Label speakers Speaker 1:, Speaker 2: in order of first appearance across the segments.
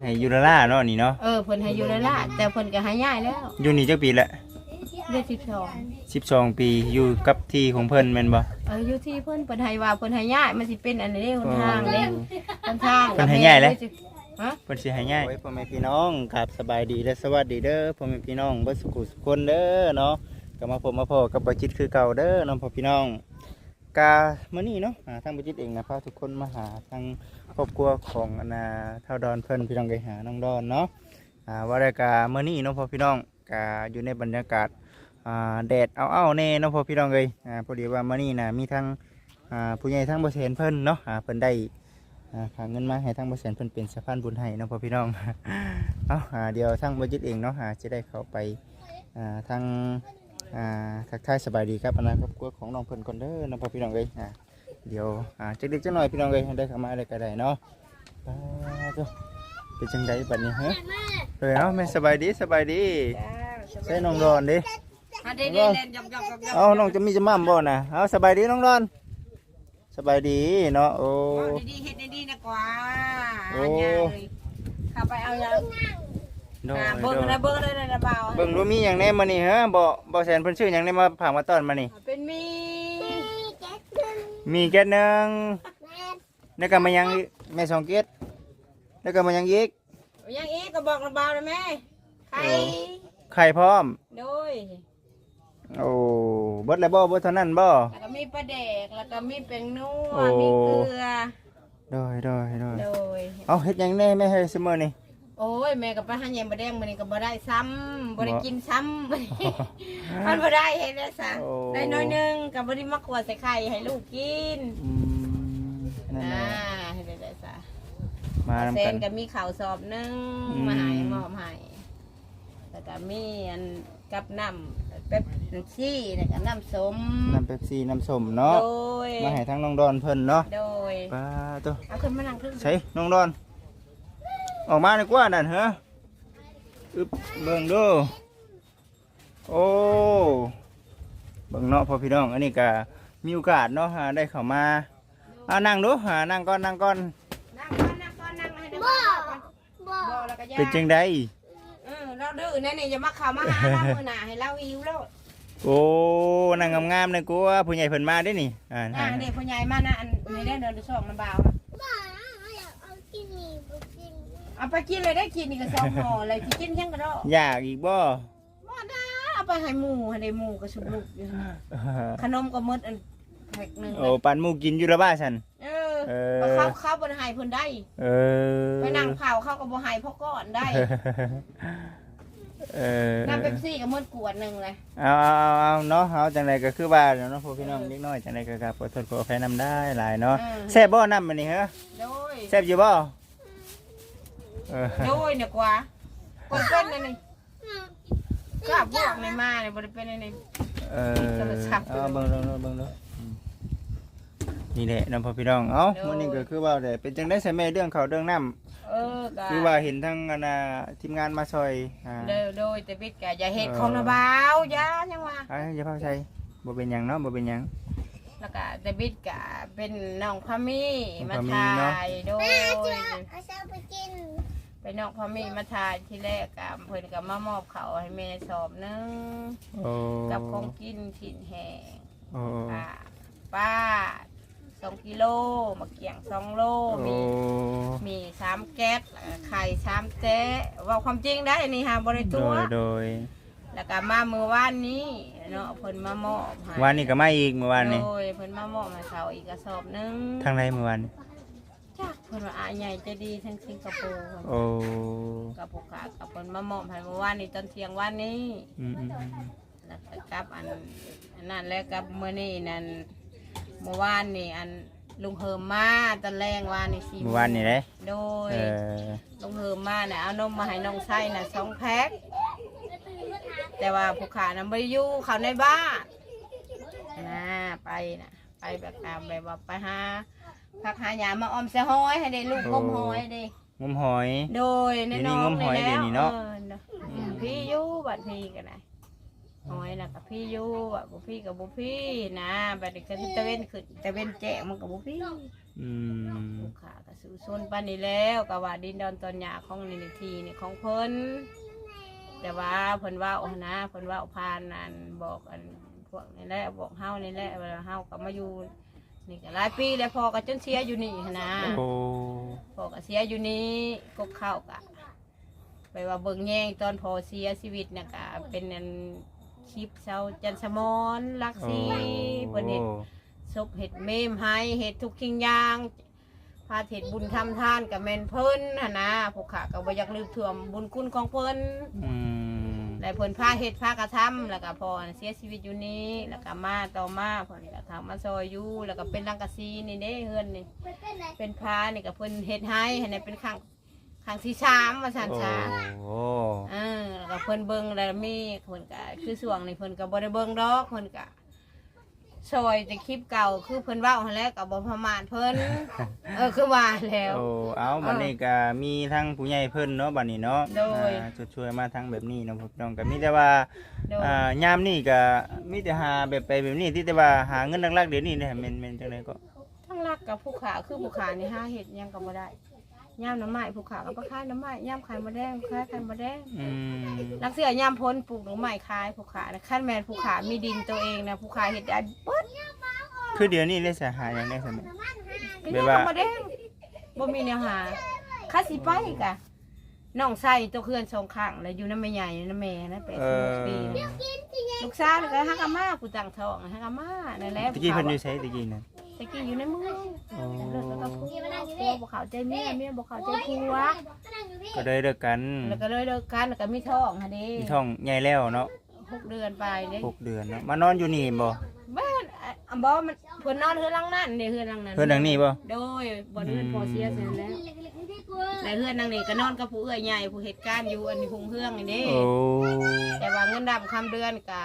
Speaker 1: ให้ยูราล่าเนาะนี่เนาะ
Speaker 2: เออเพิ่นให้อยู่แล้วล่ะแต่เพิ่นก็ให้ย้ายแล้ว
Speaker 1: อยู่นี่จักปีละ
Speaker 2: เดือน12
Speaker 1: 12 ปีอยู่กับที่ของเพิ่นแม่นบ่
Speaker 2: เอออยู่ที่เพิ่นเพิ่นให้ว่าเพิ่นให้ย้ายมันสิเป็นอันนี้หนทางเด้หนทาง
Speaker 1: เพิ่นให้ย้ายเลย
Speaker 2: ฮะ
Speaker 1: เพิ่นสิให้ง่ายพ่อแม่พี่น้องครับสบายดีและสวัสดีเด้อพ่อแม่พี่น้องเบ่สุขุสุขคนเด้อเนาะก็มาพบมาพอกับบ่จิตคือเก่าเด้อน้องพ่อพี่น้อง กาเมื้อนี้เนาะอ่าทางบ่จิตเองนะพาทุกคนมาหาทางครอบครัวของอนาเท่าดอนเพิ่นพี่น้องไปหาน้องดอนเนาะอ่าว่าได้กามื้อนี้เนาะพอพี่น้องกาอยู่ในบรรยากาศอ่าแดดเอาๆแน่เนาะพอพี่น้องเอ้ยอ่าพอดีว่าเมื้อนี้นะมีทั้งอ่าผู้ใหญ่ทั้งบ่เห็นเพิ่นเนาะอ่าเพิ่นได้อ่าฝากเงินมาให้ทางบริษัทเพิ่นเป็นสะพานบุญให้เนาะพอพี่น้อง เอาอ่าเดี๋ยวทางบริษัทเองเนาะอ่าจะได้เข้าไปอ่าทาง อ่าทักทายสบายดีครับอนาคตครัวของน้องเพิ่นก่อนเด้อเนาะพ่อพี่น้องเอ้ยอ่าเดี๋ยวอ่าจักเด็กจักหน่อยพี่น้องเอ้ยได้เข้ามาอะไรก็ได้เนาะไปเจ้าเป็นจังไดบัดนี้ฮะเออเนาะแม่สบายดีสบายดีใส่น้องรอนดิ
Speaker 2: อันนี้นี่เล่นยอกๆๆๆ
Speaker 1: เอาน้องจะมีจะมั่มบ่น่ะเอาสบายดีน้องรอนสบายดีเนาะโอ้
Speaker 2: เอาดีๆเฮ็ดดีๆนะกว่า
Speaker 1: โอ้
Speaker 2: อันยางเลยเข้าไปเอายัง
Speaker 1: โด
Speaker 2: อ่า
Speaker 1: โด
Speaker 2: เบิ่งนะเบิ่งเลยนะเบา
Speaker 1: เบิ่งรู้มีอย่างแน่มานี่ฮะบ่บ่แสนเพิ่นชื่อหยังแน่มาผ่ามาต้อนมานี่
Speaker 2: เป็นมี
Speaker 1: มีแก๊สหนึงแล้วก็มายังอีกแม่สองเก๊สแล้วก็มายังอีก
Speaker 2: ยังอีกก็บอกนะเบาเลยแม่ใคร
Speaker 1: โอ้ ไข่พร้อม
Speaker 2: โดย
Speaker 1: โอ้เบิดแล้วบ่เบิดเท่านั้นบ่
Speaker 2: แล้วก็มีปลาแดกแล้วก็มีแป้งนัว
Speaker 1: โอ้
Speaker 2: มีเกลือ
Speaker 1: โดยโดยโดย
Speaker 2: โดย
Speaker 1: เอาเฮ็ดหยังแน่แม่ให้เสมอนี่
Speaker 2: โอ้ยแม่กับป้าหันยำบะแดงมันนี่ก็บ่ได้ซ้ำบ่ได้
Speaker 1: บ่
Speaker 2: กินซ้ำมันบ่ได้เฮ็ดได้ซะ
Speaker 1: โอ้
Speaker 2: ได้น้อยหนึงก็บ่ได้มากวดใส่ไข่ให้ลูกกิน
Speaker 1: อืมนั่น
Speaker 2: อ่า
Speaker 1: น่ะ
Speaker 2: ให้ได้ได้ซะ
Speaker 1: มานํ
Speaker 2: เซ
Speaker 1: กัน
Speaker 2: นก็มีข้าวสอบหนึง
Speaker 1: อืม
Speaker 2: มาให้มอบให้แล้วก็มีอันกับน้ำเป๊ปซี่แล้วก็น้ำส้ม
Speaker 1: น้ำเป๊ปซี่น้ำส้มเนาะ
Speaker 2: โดย
Speaker 1: มาให้ทั้งน้องดอนเพิ่นเนาะ
Speaker 2: โดย
Speaker 1: ปาตัว
Speaker 2: เอาขึ้นมานั่งครึ่ง
Speaker 1: ใช่น้องดอน ออกมาดีกว่านั่นเหรออึบเบิ่งดูโอ้เบิ่งเนาะพ่อพี่น้องอันนี้ก็มีโอกาสเนาะหาได้เข้ามาอ่านั่งดูหานั่งก่อนนั่งก่อน
Speaker 2: นั่งก่อนนั่งก่อนนั่งให้ได้บ่บ่แล้วก็ย่า
Speaker 1: เป็นจังได
Speaker 2: เออเราดื้อแน่นี่อย่ามาเข้ามาหาเรามื้อหน้าให้เราหิวแล้ว
Speaker 1: โอ้นั่งงามๆเลยกูว่าผู้ใหญ่เพิ่นมาได้นี่อ่า
Speaker 2: อ่าเด็กผู้ใหญ่มานะอันนี้ได้เดินช่องมันเบา เอาไปกินเลยได้กินนี่ก็สองห่อเลยสิกินยังก็ได้
Speaker 1: อยากอีกบ่
Speaker 2: บ่ได้เอาไปให้หมูให้ได้หมูก็สุกๆอยู่ขนมก็หมดอันแพ็คหนึง
Speaker 1: โอ้ปันหมูกินอยู่ละบ้าฉัน
Speaker 2: เออ
Speaker 1: เออ
Speaker 2: เอาเข้าเข้าบ่ให้เพิ่นได้
Speaker 1: เออ
Speaker 2: ไปนั่งเผาเข้าก็บ่ให้เพราะก่อนได้
Speaker 1: เออ
Speaker 2: น้ำเป๊ปซี่ก็หมดขวดหนึงเลย
Speaker 1: เอาเอาเอาเนาะเอาจังไดก็คือว่าเนาะพวกพี่น้องเล็กน้อยจังไดก็ครับขอโทษขออภัยนำได้หลายเนาะ
Speaker 2: เออ
Speaker 1: แซ่บบ่น้ำมันนี่เหรอ
Speaker 2: โดย
Speaker 1: แซ่บอยู่บ่เออ
Speaker 2: โดยเนี่ยกว่าคนเป็นนั่นนี่ก็พวกในมาเนี่ยบ่ได้เป็นอันนี่
Speaker 1: เออ
Speaker 2: โทรศัพท์
Speaker 1: เอาเบิ่งเบิ่งเบิ่งเบิ่งอืมนี่แหละน้องพ่อพี่น้องเอ้า
Speaker 2: โดย
Speaker 1: มื้อนี้ก็คือว่าได้เป็นจังได๋ใส่แม่เรื่องข้าวเรื่องน้ำ
Speaker 2: เออก็
Speaker 1: คือว่าเห็นทั้งอันน่ะทีมงานมาซอยอ่า
Speaker 2: โดยโดยแต่บิดกะอย่าเฮ็ด
Speaker 1: เออ
Speaker 2: ของนะบ่าวอย่ายังว่า
Speaker 1: เอ้ยอย่าพาใส่บ่เป็นหยังเนาะบ่เป็นหยัง
Speaker 2: แล้วก็แต่บิดกะเป็นน้องพามี
Speaker 1: น้อง
Speaker 2: มา
Speaker 1: พามีเนอะ
Speaker 2: ถ่ายโดย
Speaker 3: เอาชาไป กิน
Speaker 2: เป็นน้องพามีมาถ่ายที่แรกกะเพิ่นก็มามอบเขาวให้แม่สอบหนึง
Speaker 1: โอ้
Speaker 2: กับของกินชิ้นแห้ง
Speaker 1: โอ้
Speaker 2: ค่ะป้าสองกิโลมะเกียงสองโล
Speaker 1: โอ้
Speaker 2: มี มีสามแก๊สแล้วก็ไข่สามแจ๊ะเว่าความจริงได้อันนี้ฮะบริ
Speaker 1: โด
Speaker 2: ตัว ย
Speaker 1: โดย
Speaker 2: แล้วก็มาเมื่อวานนี้เนาะเพิ่นมามอบให้
Speaker 1: วันนี้ก็มาอีกเมื่อวานนี้
Speaker 2: โดยเพิ่นมามอบให้เขาอีกกระสอบหนึง
Speaker 1: ทางไหนเมื่อวานนี้
Speaker 2: จ้าเพิ่นว่าอาใหญ่ใจะดีทั้งสิงคโปร์
Speaker 1: โอ้
Speaker 2: กับผู้ขากับเพิ่นมามอบให้เมื่อวานนี้ตอนเที่ยงวันนี้
Speaker 1: อืมอืมอืม
Speaker 2: แล้วก็กลับอันอันนั้นแล้วกับมื้อนี้นั่นเมื่อวานนี่อันลุงเฮิมมาตอนแรงวานนี่สี่
Speaker 1: เมื่อวานนี่เลย
Speaker 2: โดย
Speaker 1: เออ
Speaker 2: ลุงเฮิมมาเนี่ยเอานมมาให้น้องไส้น่ะสองแพ็คแต่ว่าผู้ขานั้นไม่ได้อยู่เขาในบ้านนะไปนะไปแบบตามแบบว่าไปหา พักหายามาออมเสยหอยให้ได้ลูกงมหอยได้
Speaker 1: งมหอย
Speaker 2: โดยในน้อง
Speaker 1: เดี๋ยวนี้งมหอย
Speaker 2: ใน
Speaker 1: เดี๋ยวนี้เนาะ
Speaker 2: ออพี่อยู่บัดพี่กันนะ
Speaker 1: เอ
Speaker 2: หอยน่ะกับพี่อยู่อะบ่พี่กับบ่พี่นะบัดนี้ก็ตะเว้นขึ้นตะเว้นแจ้งมันกับบ่พี่
Speaker 1: อืม
Speaker 2: ลูกค้าก็ซื้อซนปานนี้แล้วก็ว่าดินดอนตอนหยาของนี่นี่ทีนี่ของเพิ่นแต่ว่าเพิ่นว่าเอานะเพิ่นว่าเอาพานนั่นบอกอันพวกนี่แหละบอกเฮานี่แหละเวลาเฮาก็มาอยู่ นี่ก็หลายปีแล้วพอก็จนเสียอยู่นี่หั้นนะ
Speaker 1: โอ้
Speaker 2: พอก็เสียอยู่นี่ก็เข้าวกะไปว่าเบิ่งแย่งตอนพอเสียชีวิตนะกะเป็นอันคลิปเซาจันสมอนลักซีเพิ่นเฮ็ด ศพเห็ดเมมให้เห็ดทุกทิ้งอย่างพาเห็ดบุญทำทานกับแมนเพิ่นหนนะพวกข้าก็บ่อยากลืมถ่วมบุญคุณของเพิ่น
Speaker 1: อืม
Speaker 2: และเพิ่นพาเห็ดพากระทำแล้วก็พอเสียชีวิตอยู่นี้แล้วก็มาต่อมาเพิ่นก็ทำมาซอยอยู่แล้วก็เป็นรังกะซีนี่เด้เฮือนนี่เป็นพานี่ก็เพิ่นเฮ็ดให้ให้ในเป็นครั้งครั้งที่สามว่าซั่น
Speaker 1: โอ้
Speaker 2: ซะ
Speaker 1: โห
Speaker 2: เออแล้วก็เพิ่นเบิ่งแล้วมีเพิ่นก็คือช่วงนี้เพิ่นก็บ่ได้เบิ่งดอกเพิ่นก็ ซอยแต่คลิปเก่าคือเพิ่นเว้าหั่นแหล้วก็บ่ประมาทเพิ่นเออคือว่าแล้ว
Speaker 1: โอ้เอาบัดนี้ก็มีทั้งผู้ใหญ่เพิ่นเนาะบัดนี้เนาะ
Speaker 2: โดย
Speaker 1: อ่าช่วยๆมาทั้งแบบนี้เนาะพี่น้องก็มีแต่ว่า
Speaker 2: โดย
Speaker 1: อ่ายามนี่ก็มีแต่หาแบบไปแบบนี้ที่แต่ว่าหาเงินหลักๆเดี๋ยวนี้เนี่ยแม่นแม่นจังไดก็
Speaker 2: ทั้งรักกับผู้ขาคือผู้ขานี่หาเฮ็ดหยังก็บ่ได้ ย่ามน้ำไม้ผู้ขาก็บ่ขายน้ำไม้ย่ามขายบ่แดงขายขายบ่แดง
Speaker 1: อืม
Speaker 2: ลักเสือย่ามพ้นปลูกหน่อไม้ขายผู้ขานะคันแม่นผู้ขามีดินตัวเองนะผู้ขาเฮ็ดได้เบิด
Speaker 1: คือเดี๋ยวนี้ได้สหาอย่างได้ซั่นแหม
Speaker 2: ก็
Speaker 1: แบ
Speaker 2: ยั
Speaker 1: บ
Speaker 2: ง
Speaker 1: ว่า
Speaker 2: บ่แดงบ่มีแนวหาคันสิไปกะน้องใส่ตัวเคือนสองข้างแล้วอยู่นำแม่ใหญ่นำแม่นะ8
Speaker 1: เออ
Speaker 2: ปีนะ ลูกสาวนี่ก็ฮักอาม่ากูตั้งท้องฮักอาม่านั่นแหละ
Speaker 1: ตะกี้เพิ่นอยู่ไสตะกี้นั่น
Speaker 2: ตะกี้อยู่ในเมือง
Speaker 1: โอ้
Speaker 2: เลิกแล้วก็ผัวผัวบ่เข้าใจเมียเมียบ่เข้าใจผัว
Speaker 1: ก็ได้เลิกกัน
Speaker 2: แล้วก็เลยเลิกกันแล้วก็มีท้องหั่นเด้
Speaker 1: มีท้องใหญ่แล้วเนาะ
Speaker 2: หกเดือนไปเด้
Speaker 1: หกเดือนเนาะมานอนอยู่นี่บ่
Speaker 2: บ้านอะบ่มันเพิ่นนอนเฮือนหลังนั้นเด้เฮือนหลังนั้น
Speaker 1: เพิ่นหลังนี้บ่
Speaker 2: โดยบ่เฮือนพอเสียเสร็จแล้ว ในเฮือนหลังนี้ก็นอนกับผู้เอื้อยใหญ่ผู้เหตุการณ์อยู่อันนี้หุงเฮืองนี่เด้
Speaker 1: โอ้
Speaker 2: แต่ว่าเงินดำคำเดือนก็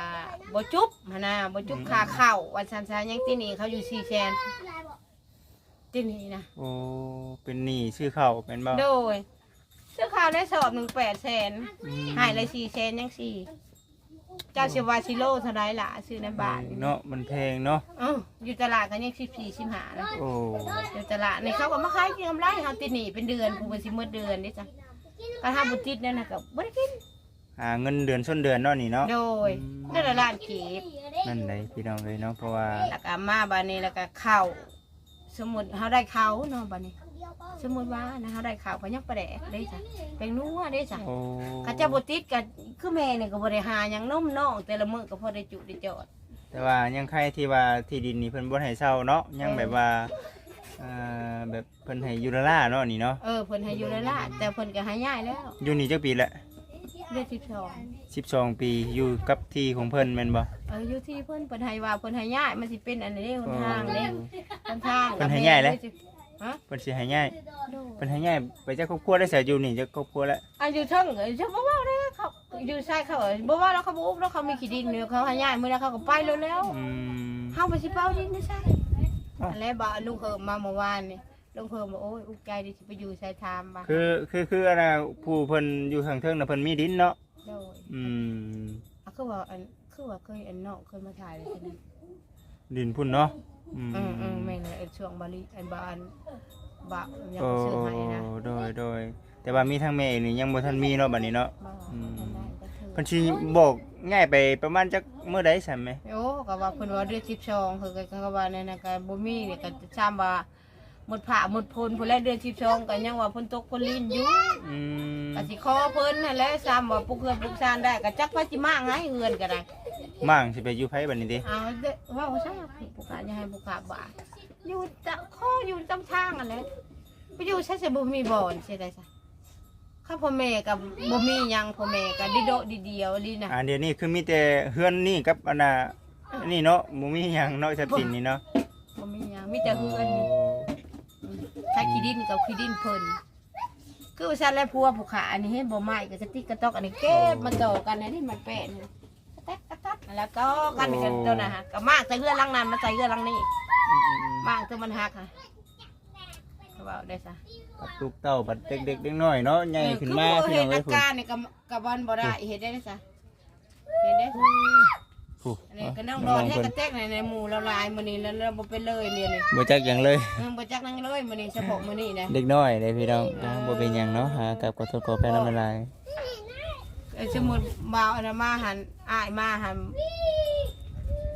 Speaker 2: บ่จุบหั่นน่ะบ่จุบค่าข้าววันซันซายังที่นี่เขาอยู่4แสนที่นี่นะ
Speaker 1: โอ้เป็นหนี้ชื่อเขาเป็นบ่
Speaker 2: โดยซื้อข้าวได้สอบหนึ่งแปดแสน
Speaker 1: อืม
Speaker 2: หายเลยสี่แสนยังสี่ เจ้าเชวาชิโร่เท่าไรล่ะซื้อในบ้าน
Speaker 1: เนาะมันแพงเนาะ
Speaker 2: เอ้าอยู่ตลาดกันยังสิบสี่สิบห้านะ
Speaker 1: โอ้
Speaker 2: อยู่ตลาดในเขาก็มาขายกินกำไรเขาติดหนีเป็นเดือนผูเป็นสิเมื่อเดือนนี่จ้ะก็ห้าบุติดนั่นนะกับบ่ได้กิน
Speaker 1: หาเงินเดือนส้นเดือนเนาะนี่เนาะ
Speaker 2: โดยนั่นละล้านเก็บ
Speaker 1: นั่นเลยพี่น้องเลยเนาะเพราะว่า
Speaker 2: แล้วก็มาบานนี้แล้วก็เข้าวสมมุติเขาได้เข้าวเนาะบานนี้ สมมุติว่านะเขาได้ข้าวเขายังประแดกได้จ้ะเป็นนัวได้จ้ะ
Speaker 1: โอ้
Speaker 2: ข้าเจ้าบุติดกับคือแม่เนี่ยก็บริหารยังนุ่มน้องแต่ละมื้อก็พอได้จุได้จอด
Speaker 1: แต่ว่ายังใครที่ว่าที่ดินนี่เพิ่นบ่ให้เช่าเนาะยังแบบว่าเอ่อแบบเพิ่นให้อยู่ละล่าเนาะนี่เนาะ
Speaker 2: เออเพิ่นให้อยู่แล้วล่ะแต่เพิ่นก็หายายแล้ว
Speaker 1: อยู่นี่จักปีละ
Speaker 2: เดือนสิบสอง
Speaker 1: 12 ปีอยู่กับที่ของเพิ่นแม่นบ่
Speaker 2: เอออยู่ที่เพิ่นเพิ่นให้ว่าเพิ่นให้ยายมันสิเป็นอันนี้หนทางเด้หนทาง
Speaker 1: เพิ่นให้ย้ายแล้ว
Speaker 2: ฮะ
Speaker 1: เพิ่นสิให้ง่าย
Speaker 2: โด
Speaker 1: เพิ่นให้ง่ายไปจากครอบครัวได้เสียอยู่นี่จากครอบครัวแล้ว
Speaker 2: อันอยู่เทิงเอ้ยจะบ่ว่าเลยเขาอยู่ใช่เขาเอ้ยบ่ว่าแล้วเขาบ่อุ้มแล้วเขามีขี้ดินเนี่ยเขาให้ยายมื้อแล้วเขาก็ไปแล้วแล้ว
Speaker 1: อืม
Speaker 2: เฮาไปสิเป้าดินไม่ใช่
Speaker 1: อ้าว
Speaker 2: อันแรกบ่ลุงเฮิมมาเมื่อวานนี่ลุงเฮิมบอกโอ้ยอุกใจดิสิไปอยู่ใส่ทามบ่
Speaker 1: คือคือคืออันน่ะผู้เพิ่นอยู่ข้างเทิงน่ะเพิ่นมีดินเนาะ
Speaker 2: โดย
Speaker 1: อืม
Speaker 2: อะคือว่าอันคือว่าเคยอันนอกเคยมาถ่ายเลยทีนี้
Speaker 1: ดินพุ่นเนาะ อืม
Speaker 2: อืมอืมแม่นเลยไอ้ช่วงบาลีอันบานบะยัง
Speaker 1: โอ้
Speaker 2: ซื้อให้นะ
Speaker 1: โดยโดยแต่ว่ามีทางแม่นี่ยังบ่ทันมีเนาะบัดนี้เนาะ
Speaker 2: บ่
Speaker 1: อืม
Speaker 2: อันนั้นก็ถือ
Speaker 1: เพิ่นสิบอกง่ายไปประมาณจักมื้อใดซั่นแหม
Speaker 2: โอ้ก็ว่าเพิ่นว่าเดือน12คือก็ก็ว่านั่นน่ะก็บ่มีนี่ก็ซ้ำว่า หมดผ้าหมดพลพุ่นแล้วเดือน12ก็ยังว่าเพิ่นตกเพิ่นลิ้นอยู่
Speaker 1: อืม
Speaker 2: ก็สิขอเพิ่นนั่นแหละซ้ำว่าปลูกเฮือนปลูกซานได้ก็จักว่าสิมาไงเฮือนก็ได้
Speaker 1: มั่งสิไปอยู่ไผบัดนี้ติ
Speaker 2: เอาเด้อว่าว่าซะปลูกขาอย่าให้ปลูกขาบาดอยู่ตะข้ออยู่ตามทางนั่นแหละไปอยู่ใช่สิบ่มีบ่อนสิได้ซะข้าพ่อแม่กับบ่มีหยังพ่อแม่ก็ดิโดะดิเดียวดีนะ
Speaker 1: อ่าเดี๋ยวนี้คือมีแต่เฮือนนี่กับอันน่ะอันนี่เนาะบ่มีหยังเนาะทรัพย์สินนี่เนาะ
Speaker 2: บ่มีหยังมีแต่เฮือนนี่ ถ้าขี้ดินกับขี้ดินเพิ่นคือว่าซั่นแล้วพัวผู้ขาอันนี้เห็นบ่ไม้ก็กระติกกระตอกอันนี้เก็บมาต่อกันอันนี้มันแปะนี่กระแตกกระตัดแล้วก็กันกันตัวน่ะฮะก็มากใส่เฮือนหลังนั้นมาใส่เฮือนหลังนี้มากตัวมันหักค่ะเขาบอกได้ซะ
Speaker 1: กับลูกเต้าบัดเด็กๆเด็กน้อยเนาะใหญ่ขึ้นมา
Speaker 2: คือ
Speaker 1: พี่
Speaker 2: เห็
Speaker 1: น้อนงเอ้
Speaker 2: อาย
Speaker 1: พุ่น
Speaker 2: การเนี่ยกับกับวันบ่ได้เห็นได้ซะเห็นได้
Speaker 1: ผู้
Speaker 2: อันนี้ก็น้องนอนให้กระแทกในในหมู่ละลายมื้อนี้แล้วเราบ่เป็นเลยเรียนนี่
Speaker 1: บ่จักหยังเลย
Speaker 2: เออบ่จักนั่งเลยมื้อนี้เฉพาะมื้อนี้นะ
Speaker 1: เด็กน้อยเด้พี่น้องอ่าบ่เป็นหยังเนาะหากับขอโทษขอแพ้น้ำละลาย
Speaker 2: เออสมมุติบ่าวอันนั้นมาหันอ้ายมาหัน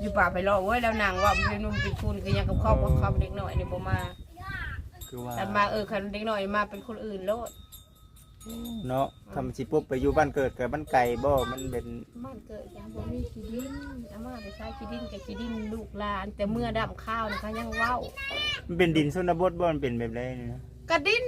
Speaker 2: อยู่ป่าไปรอเว้ยแล้วนางว่าเป็นนุ่มเป็นคุณคือหยังกับครอบกับครอบเด็กน้อยนี่บ่มา
Speaker 1: คือว่า
Speaker 2: แต่มาเออคันเด็กน้อยมาเป็นคนอื่นโลด
Speaker 1: เนาะคำสิปุ๊บไปอยู่บ้านเกิดกับบ้านไก่บ่ มันเป็น
Speaker 2: บ้านเกิดยังบ่มีขี้ดินอามาไปใช้ขี้ดินกับขี้ดินลูกหลาน แต่เมื่อดำข้าวนี่เขายังเว้า
Speaker 1: มันเป็นดินชนบทบ่ มันเป็นแบบไรนี่นะ
Speaker 2: กระดิน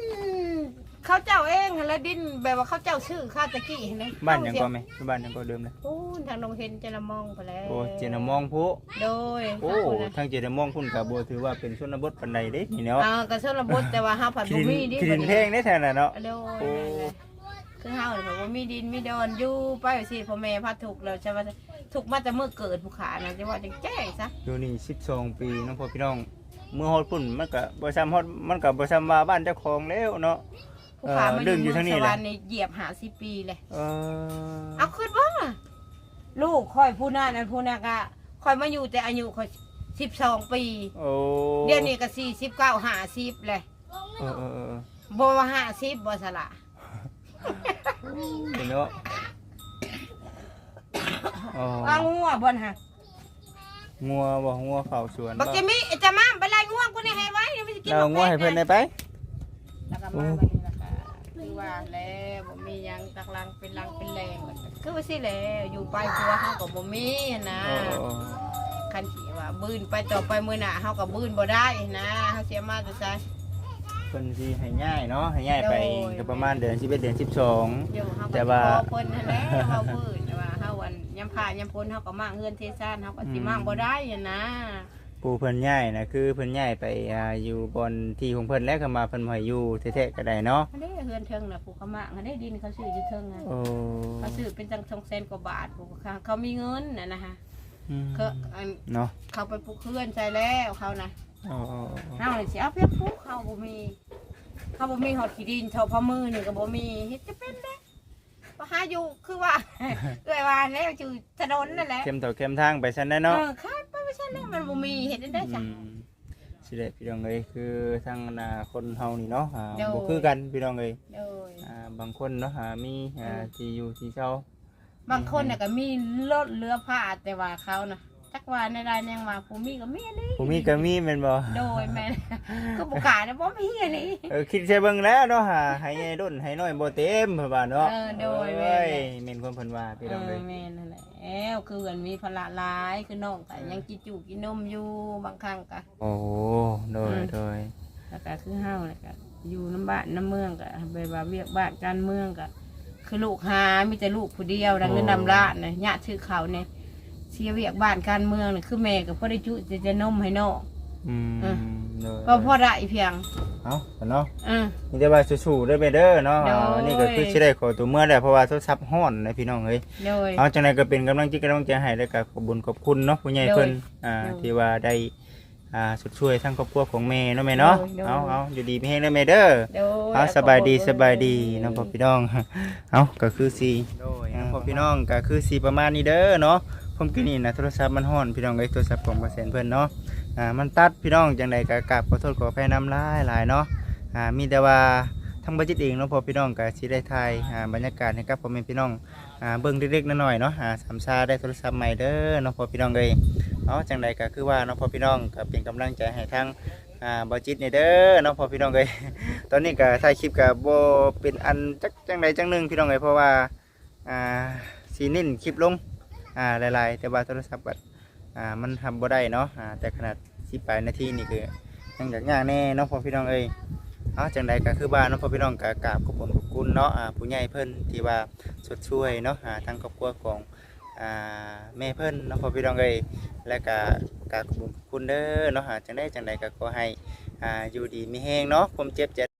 Speaker 2: เขาเจ้าเองหั่นแหละดินแบบว่าเขาเจ้าชื่อข้าตะกี้เห็นไหม
Speaker 1: บ้านหยังก็ไหมบ้านหยังก็เดิมเลย
Speaker 2: โอ้ทางนองเห็นจะละมองไปแล้ว
Speaker 1: โอ้เจนามองผู้
Speaker 2: โดย
Speaker 1: โอ้
Speaker 2: ขบคุณนะ
Speaker 1: ทางเจนามองพุ่นกับบ่ถือว่าเป็นชนบทปานใดเด้นี่เนาะ
Speaker 2: อ่ากระชนระบดแต่ว่าห้าผัด
Speaker 1: กิ
Speaker 2: บุ
Speaker 1: น
Speaker 2: มีดิ
Speaker 1: กินเพลงได้แท้น่ะเนาะ
Speaker 2: โดย
Speaker 1: โอ้
Speaker 2: นั่นแหละคือเฮาเนี่ยบ่มีดินมีดอนอยู่ไปสิพ่อแม่พัดถูกแล้วจะว่าถูกมาแต่เมื่อเกิดผู้ขานะจะว่าจังแจ้งซะ
Speaker 1: อยู่นี่12ปีเน้องพ่อพี่น้องเมื่อฮอดพุ่นมันก็บ่ซ้ำฮอดมันก็บ่ซ้ำว่าบ้านเจ้าของแล้วเนาะ
Speaker 2: ผู้ขามา
Speaker 1: เออดึงอยู่ทางนี้
Speaker 2: เมื
Speaker 1: แหละ
Speaker 2: สวรรค์นี่เหยียบหาสิปีเลย
Speaker 1: เออ
Speaker 2: เอาขึ้นว่าลูกคอยผู้นั้นอันผู้นั้นก็คอยมาอยู่แต่อายุคอยสิบสองปี
Speaker 1: โอ้
Speaker 2: เดี๋ยวนี้ก็สี่สิบเก้าห้าสิบเลย
Speaker 1: เออเออเออ
Speaker 2: บ่ว่าห้าสิบบ่สละ
Speaker 1: เห็นเนาะอ๋อ
Speaker 2: ว่างัวบ่นฮะ
Speaker 1: งัวบ่งัวเฝ้าสวน
Speaker 2: บักจะมีไอ้จะมาไปไล่งัวกูนี่ให้ไว้นี่มันจะกิน
Speaker 1: เรา
Speaker 2: บัก
Speaker 1: งัวให้เพิ่นได้ไป
Speaker 2: แล้วก็มาบัดนี้แล้วก็ คือว่าแล้วบ่มีหยังตักลังเป็นลังเป็นแรงคือว่าสิแหล้วอยู่ไปครัวเฮาก็บ่มีนะ
Speaker 1: โอ้โอ้
Speaker 2: คันสิว่าบื้นไปต่อไปมื้อหน้าเฮาก็บื้นบ่ได้นะเฮาเสียมาจะใช่
Speaker 1: เพิ่นสิให้ง่ายเนาะให้ง่ายไป
Speaker 2: โดย
Speaker 1: ก็ประมาณเดือน11เดือน12
Speaker 2: เดี๋ยวเฮาก็
Speaker 1: แต่ว่า
Speaker 2: ขอเพิ่นนั่นแหละเฮาบื้นแต่ว่าเฮาวันยามผ่ายามพ้นเฮาก็มางเฮือนเทศานเฮาก็สิมางบ่ได้อะนะ
Speaker 1: ปูเพิ่นย้ายนะคือเพิ่นย้ายไปอ่าอยู่บอนที่ของเพิ่นแล้วก็มาเพิ่นบ่ให้อยู่แท้ๆก็ได้เนาะ
Speaker 2: อันนี้ เฮือนเทิงน่ะปลูกเขามางอันนี้ดินเขาซื้ออยู่เทิงน่ะ
Speaker 1: โอ้
Speaker 2: เขาซื้อเป็นจัง2แสนกว่าบาทปลูกเขาเขามีเงินน่ะนะฮะ
Speaker 1: อืม
Speaker 2: เขาอัน
Speaker 1: เนาะ
Speaker 2: เขาไปปลูกเฮือนใช่แล้วเขานะ
Speaker 1: โอ้โอ้โอ้
Speaker 2: เฮานี่สิเอาเพียงปลูกเขาบ่มีเขาบ่มีฮอดขี้ดินเท่าพะมือนี่ก็บ่มีเฮ็ดจะเป็นเด้บ่หาอยู่คือว่าเอ้อยว่าแล้วอยู่ถนนนั่นแหละ
Speaker 1: เข้มต่อเข้มทางไปซั่นได้
Speaker 2: เอ
Speaker 1: เนาะ
Speaker 2: อคาดไปไม่ใช่แล้วมันบ่มีเฮ็ดได้จ้ะ
Speaker 1: อืม สิได้พี่น้องเอ้ยคือทางอนาคนเฮานี่เนาะอ่า
Speaker 2: โดย
Speaker 1: บ่คือกันพี่น้องเอ้ย
Speaker 2: โดย
Speaker 1: อ่าบางคนเนาะอ่ามีอ่า
Speaker 2: อืม
Speaker 1: ที่อยู่ที่เช่า
Speaker 2: บางคนน่ะก็มีรถเรือผ้าแต่ว่าเขาน่ะ จักว่าในรายแนงว่าผู้มีก็มีอันนี้
Speaker 1: ผู้มีก็มีแม่นบ่
Speaker 2: โดยแม่นก็บ่กล้านะบ่มีอันนี้
Speaker 1: เออคิดใช่เบิ่งแล้วเนาะหาให้ใหญ่ด้นให้น้อยบ่เต็มเพิ่นว่าเนาะ
Speaker 2: เออโดยแม่
Speaker 1: เอ้ย
Speaker 2: น
Speaker 1: แม่นความเพิ่นว่าพี่
Speaker 2: เอ
Speaker 1: น้อง
Speaker 2: อ
Speaker 1: เอ้ย
Speaker 2: แม่นั่นแหละแอวคือเหมือนมีภาระหลายคือน้องก็ยังกินจุกินนมอยู่บางครั้งก็
Speaker 1: โอ้โหโดย
Speaker 2: อืม
Speaker 1: โดย
Speaker 2: แล้วก็คือเฮาเลยก็อยู่น้ำบ้านน้ำเมืองก็ไปว่าเวียกบ้านการเมืองก็คือลูกหามีแต่ลูกผู้เดียวดังนั้นนำร้านนะญาติชื่อเขาเนี่ย เสียเวียกบ้านการเมืองนี่คือแม่กับพ่อได้จุจะจะนมให้น้อง
Speaker 1: อืม
Speaker 2: อืม
Speaker 1: โดย
Speaker 2: ก็พ่อได้เพียง
Speaker 1: เอ้าเนาะ
Speaker 2: อือ
Speaker 1: มีแต่ว่าสู้ๆเด้อแม่เด้อเนาะ
Speaker 2: โดย
Speaker 1: อ่าวันนี้ก็คือสิได้ขอตัวเมื่อแล้วเพราะว่าโทรศัพท์ฮ้อนนะพี่น้องเอ้ย
Speaker 2: โดย
Speaker 1: เอาจังไดก็เป็นกำลังจิตกำลังใจให้แล้วก็ขอบคุญขอบคุณเนาะผู้ใหญ่เพิ่นอ่า
Speaker 2: โดย
Speaker 1: ที่ว่าได้อ่าสุดช่วยทั้งครอบครัวของแม่เนาะแม่เนาะ
Speaker 2: โดยโดย
Speaker 1: เอาเอาอยู่ดีมีแฮงเด้อแม่เด้อ
Speaker 2: โดย
Speaker 1: เอาสบายดีสบายดีน้องพ่อพี่น้อง เอาก็คือสีโดยน้องพ่อพี่น้องก็คือสีประมาณนี้เด้อเนาะ ผมกินนี่นะโทรศัพท์มันฮ้อนพี่น้องไอ้ยโทรศัพท์ของเปอร์เซ็นต์เพิ่นเนาะอ่ามันตัดพี่น้องจังใดก็กราบขอโทษขออภัยน้ำลายหลายเนาะอ่ามีแต่ว่าทั้งบัจิตเองเนาะพอพี่น้องก็สิได้ถ่ายอ่าบรรยากาศให้กับพ่อแม่พี่น้องอ่าเบิ่งเล็กๆน้อยๆเนาะอ่าสามซาได้โทรศัพท์ใหม่เด้อเนาะพอพี่น้องเอ้ยเนาะจังใดก็คือว่าเนาะพอพี่น้องก็เป็นกำลังใจให้ทั้งอ่าบัจิตนี่เด้อเนาะพอพี่น้องเอ้ยตอนนี้ก็ถ่ายคลิปกับโบเป็นอันจักจังใดจังหนึ่งพี่น้องเอ้ยเพราะว่าอ่าสีนิ่นคลิปลง อ่าหลายๆ แต่ว่าโทรศัพท์บัดอ่ามันทำบ่ได้เนาะอ่าแต่ขนาดสิบปลายนาทีนี่คือยังอยากย่างแน่เนาะพ่อพี่น้องเอ้ยเอาจังใดก็คือบ้านเนาะพ่อพี่น้องก็กราบขอบคุณขอบคุณเนาะอ่าผู้ใหญ่เพิ่นที่ว่าสดช่วยเนาะอ่าทางครอบครัวของอ่าแม่เพิ่นเนาะพ่อพี่น้องเอ้ยและก็กราบขอบคุณขอบคุณเด้อเนาะอ่าจังใดจังใดก็ขอให้อ่าอยู่ดีมีแฮงเนาะผมเจ็บจะ